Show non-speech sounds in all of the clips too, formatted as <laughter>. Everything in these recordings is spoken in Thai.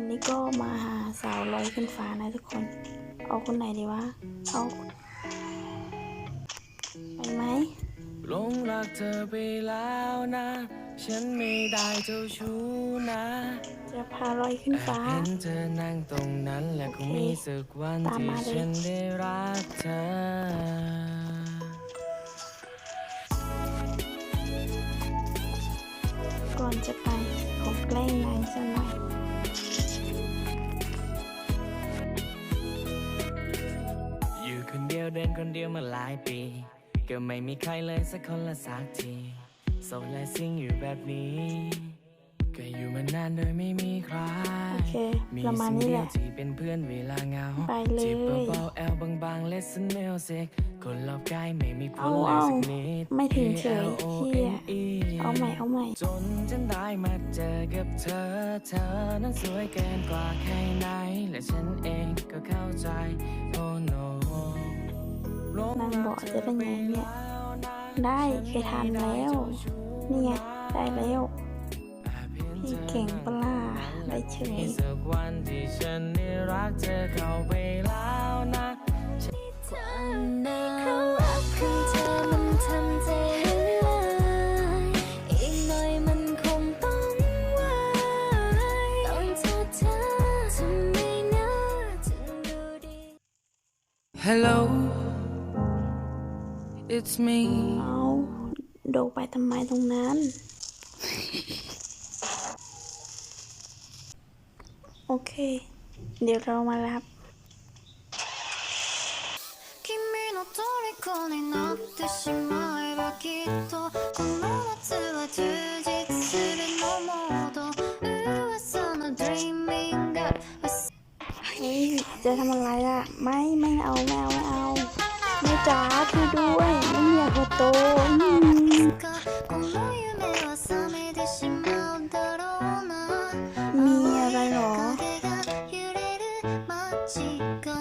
วันนี้ก็มาหาสาวลอยขึ้นฟ้านะทุกคน เอาคนไหนดีวะ เอาไปไหมหลงรักเธอไปแล้วนะ ฉันไม่ได้เจ้าชู้นะ จะพาลอยขึ้นฟ้า เห็นเธอนั่งตรงนั้นและคงมีสักวันตามที่มาเลยฉันได้รักเธอก่อนจะไปขอแกล้งนางสักหน่อย เดียวเดินคนเดียวมาหลายปี ก็ไม่มีใครเลยสักคนละสักทีโสดและซิ่งอยู่แบบนี้ ก็อยู่มานานโดยไม่มีใครโอเคมีประมาณสิ่งนี้เดีแหยวละ ที่เป็นเพื่อนเวลาเหงาไปเลยจิบเบาๆแอลบางๆ listen music คนรอบกายไม่มีผเอาลเลยเอาสักนิด ไม่ถึงเฉย A L O เฮีย N E เอาใหม่เอาใหม่ จนฉันได้มาเจอกับเธอ เธอนั้นสวยเกินกว่าใครไหน และฉัน นางบอกจะเป็นไงเนี่ย ได้เคยทานแล้วนี่ไงได้แล้ว พี่เก่งปะล่าได้เฉยมีสักวันที่ฉันได้รักเธอเข้าไปแล้วนะความน่ารักของเธอมันทำใจล it's me เอาโดดไปทำไมตรงนั้น โอเค เดี๋ยวเรามารับ 君の虜になってしまえばきっとこの夏は充実するのモード噂の Dreaming Girl เฮ้ย จะทำอะไรอ่ะ ไม่ ไม่เอา ไม่เอา ไม่เอาไม่จ๋าช่วยด้วย ย この夢は覚めてしまうだろうな มีอะไรหรอ 影が揺れる街角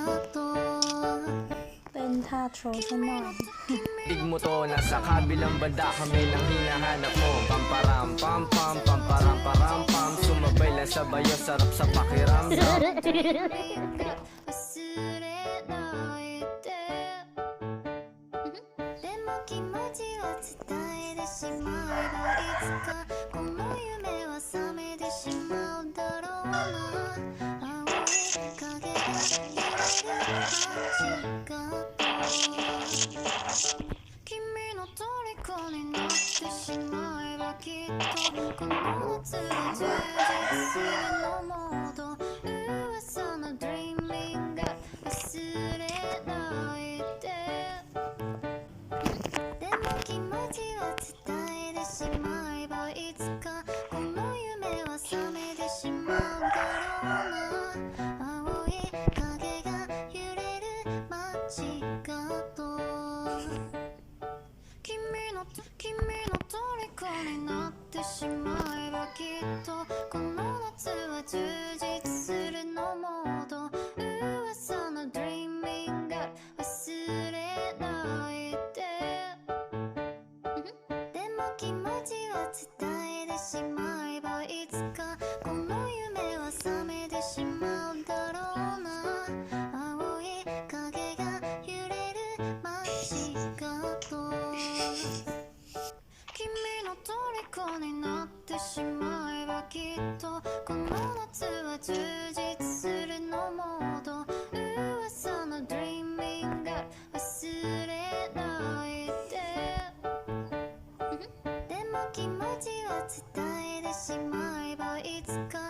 เต้นท่าโชว์ซะหน่อย Dig mo to, nasa kabilang banda kami lang hinahanap mo Pamparam, pam pam, pamparam, param pam Sumabay lang sa bayo, sarap sa pakiramdam <laughs> 君の虜になってしまえばきっとこの夏は青い影が揺れる街角。君の君の虜になってしまえばきっとこの夏は充実気持ちを伝えてしまえばいつか